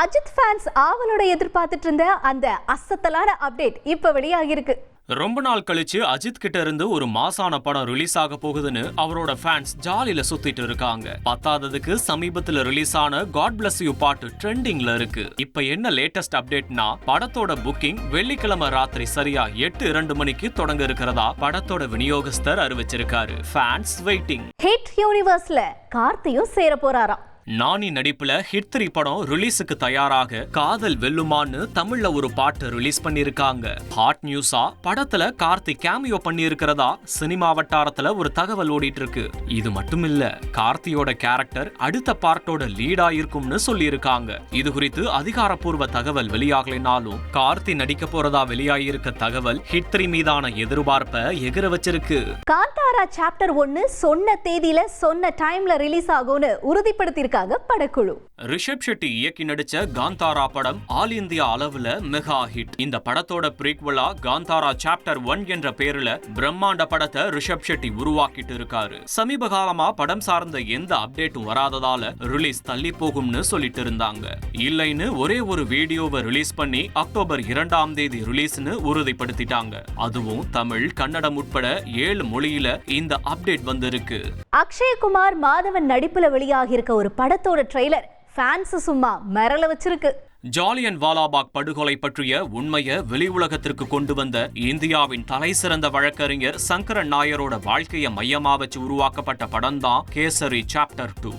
Ajith fans ஆவலோட எதிர்பார்த்துட்டு இருந்த அந்த அசத்தலான அப்டேட் இப்ப வெளியாகிருக்கு ரொம்ப நாள் கழிச்சு அஜித் கிட்ட இருந்து ஒரு மாசான படம் ரிலீஸ் ஆக போகுதுன்னு அவரோட ஃபேன்ஸ் ஜாலியில சுத்திட்டு இருக்காங்க. பத்தாததுக்கு சமீபத்துல ரிலீஸ் ஆன காட் பிளஸ் யூ பாட்டு ட்ரெண்டிங்ல இருக்கு. இப்ப என்ன லேட்டஸ்ட் அப்டேட்னா படத்தோட புக்கிங் வெள்ளிக்கிழமை ராத்திரி சரியா எட்டு இரண்டு மணிக்கு தொடங்க இருக்கிறதா படத்தோட விநியோகஸ்தர் அறிவிச்சிருக்காரு. ஃபேன்ஸ் வெயிட்டிங் ஹிட் யூனிவர்ஸ்ல கார்த்தியும் சேர போறாராம். நானி நடிப்புல ஹிட் த்ரீ படம் ரிலீஸுக்கு தயாராக காதல் வெல்லுமான்னு தமிழ்ல ஒரு பாட்டு ரிலீஸ் பண்ணிருக்காங்க. ஹாட் நியூஸா படத்துல கார்த்திக் கேமியோ பண்ணியிருக்கிறதா சினிமா வட்டாரத்துல ஒரு தகவல் ஓடிட்டு இருக்கு இது மட்டும் இல்ல கார்த்தியோட கேரக்டர் அடுத்த பார்ட்டோட லீடா இருக்கும்னு சொல்லியிருக்காங்க. இது குறித்து அதிகாரப்பூர்வ தகவல் வெளியாகலைனாலும் கார்த்தி நடிக்க போறதா வெளியாகியிருக்க தகவல் ஹிட் த்ரீ மீதான எதிர்பார்ப்பை எகிர வச்சிருக்கு. காந்தாரா சாப்டர் ஒன்னு சொன்ன தேதியில சொன்ன டைம்ல ரிலீஸ் ஆகும்னு உறுதிப்படுத்தியிருக்காங்க படக்குழு. ரிஷப் ஷெட்டி இயக்கி நடிச்ச காந்தாரா படம் ஆல் இந்தியா அளவுல மெகா ஹிட். இந்த படத்தோட ப்ரீக்வலா காந்தாரா சாப்டர் ஒன் என்ற பேருல பிரம்மாண்ட படத்தை ரிஷப் ஷெட்டி உருவாக்கிட்டு இருக்காரு. சமீப காலமா படம் சார்ந்த எந்த அப்டேட்டும் வராததால ரிலீஸ் தள்ளி போகும்னு சொல்லிட்டு இருந்தாங்க. இல்லைன்னு ஒரே ஒரு வீடியோவை ரிலீஸ் பண்ணி அக்டோபர் இரண்டாம் தேதி ரிலீஸ்னு உறுதிப்படுத்திட்டாங்க. அதுவும் தமிழ் கன்னடம் உட்பட ஏழு மொழியில இந்த அப்டேட் வந்திருக்கு. அக்ஷயகுமார் மாதவன் நடிப்புல வெளியாகி இருக்க ஒரு படத்தோட ட்ரெய்லர் ஃபேன்ஸ் சும்மா மிரள வச்சிருக்கு. ஜாலியன் வாலாபாக் படுகொலை பற்றிய உண்மையை வெளி உலகத்திற்கு கொண்டு வந்த இந்தியாவின் தலை சிறந்த வழக்கறிஞர் சங்கரன் நாயரோட வாழ்க்கையை மையமா வச்சு உருவாக்கப்பட்ட படம் தான் கேசரி சாப்டர் டூ.